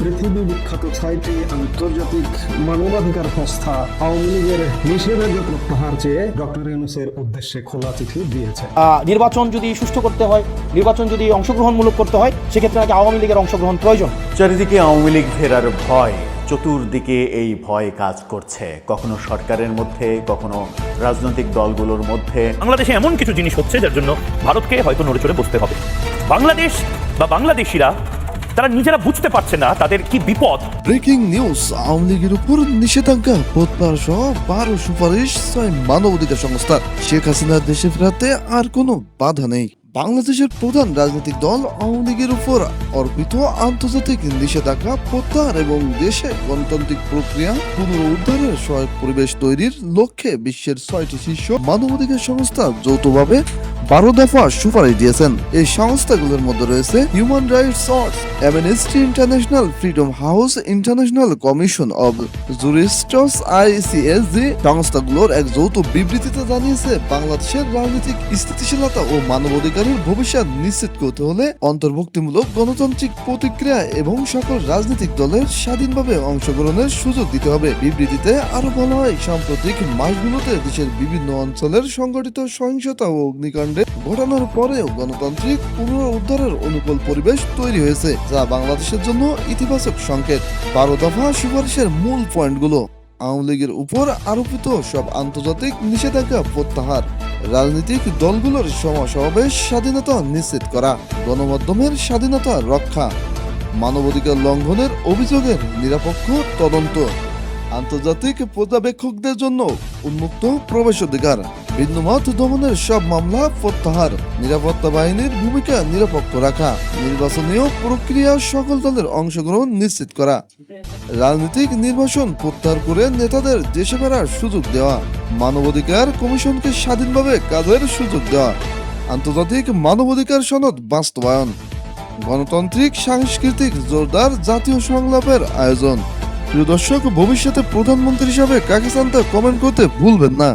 পৃথিবী বিখ্যাত ছয়টি আন্তর্জাতিক মানবাধিকার সংস্থা আওয়ামী লীগের নিষেধাজ্ঞা প্রত্যাহার চেয়ে ডক্টর ইউনুসের উদ্দেশ্যে খোলা চিঠি দিয়েছে। নির্বাচন যদি সুষ্ঠু করতে হয় নির্বাচন যদি অংশগ্রহণমূলক করতে হয় সেক্ষেত্রে নাকি আওয়ামী লীগের অংশগ্রহণ প্রয়োজন? চারিদিকে আওয়ামী লীগ ফেরার ভয় চতুর্দিকে এই ভয় কাজ করছে। কখনো সরকারের মধ্যে কখনো রাজনৈতিক দলগুলোর মধ্যে। বাংলাদেশে এমন কিছু জিনিস হচ্ছে যার জন্য ভারতকে হয়তো নড়ে চড়ে বসতে হবে। বাংলাদেশ বা বাংলাদেশিরা তারা নিজেরা বুঝতে পারছে না তাদের কি বিপদ? ব্রেকিং নিউজ, আওয়ামী লীগের উপর নিষেধাজ্ঞা। প্রত্যাহার সহ বারো সুপারিশ ছয় মানবাধিকার সংস্থা। শেখ হাসিনা দেশে ফেরাতে আর কোনো বাধা নেই। বাংলাদেশের প্রধান রাজনৈতিক দল আওয়ামী লীগের উপর অর্পিত আন্তর্জাতিক নিষেধাজ্ঞা প্রত্যাহার এবং দেশে গণতান্ত্রিক প্রক্রিয়া পুনরুদ্ধারের সহায়ক পরিবেশ তৈরির লক্ষ্যে বিশ্বের ছয়টি শীর্ষ মানবাধিকার সংস্থা যৌথভাবে বারো দফা সুপারিশ দিয়েছেন। এই সংস্থাগুলোর মধ্যে রয়েছে human rights watch amnesty international freedom house international commission of jurists ICSG সংস্থাগুলোর এক যৌথ বিবৃতিতে জানিয়েছে, বাংলাদেশের রাজনৈতিক স্থিতিশীলতা ও মানবাধিকারের ভবিষ্যৎ নিশ্চিত করতে হলে অন্তর্ভুক্তিমূলক গণতান্ত্রিক প্রতিক্রিয়া এবং সকল রাজনৈতিক দলের স্বাধীনভাবে অংশগ্রহণের সুযোগ দিতে হবে। বিবৃতিতে আরও বলা হয়, সাম্প্রতিক মাসগুলোতে দেশের বিভিন্ন অঞ্চলের সংগঠিত সহিংসতা ও অগ্নিকাণ্ডে ঘটানোর পরেও গণতান্ত্রিক পুনরুদ্ধারের অনুকূল পরিবেশ তৈরি হয়েছে, যা বাংলাদেশের জন্য ইতিবাচক সংকেত। বারো দফা সুপারিশের মূল পয়েন্টগুলো, আওয়ামী লীগের উপর আরোপিত সব আন্তর্জাতিক নিষেধাজ্ঞা প্রত্যাহার, রাজনৈতিক দলগুলোর সমাবেশ স্বাধীনতা নিশ্চিত করা, গণমাধ্যমের স্বাধীনতা রক্ষা, মানবাধিকার লঙ্ঘনের অভিযোগের নিরপেক্ষ তদন্ত, আন্তর্জাতিক পর্যবেক্ষকদের জন্য উন্মুক্ত প্রবেশাধিকার। ভিন্নমত দমনের সব মামলা প্রত্যাহার। নিরাপত্তা বাহিনীর ভূমিকা নিরপেক্ষ রাখা। নির্বাচনীয় প্রক্রিয়া সকল দলের অংশগ্রহণ নিশ্চিত করা। রাজনৈতিক নির্বাচন প্রত্যাহার করে নেতাদের দেশে ফেরার সুযোগ দেওয়া। মানবাধিকার কমিশনকে স্বাধীনভাবে কাজের সুযোগ দেওয়া। আন্তর্জাতিক মানবাধিকার সনদ বাস্তবায়ন। গণতান্ত্রিক, সাংস্কৃতিক, জোরদার জাতীয় সংলাপের আয়োজন। প্রিয় দর্শক, ভবিষ্যতে প্রধানমন্ত্রী হিসাবে কাকে চান তা কমেন্ট করতে ভুলবেন না।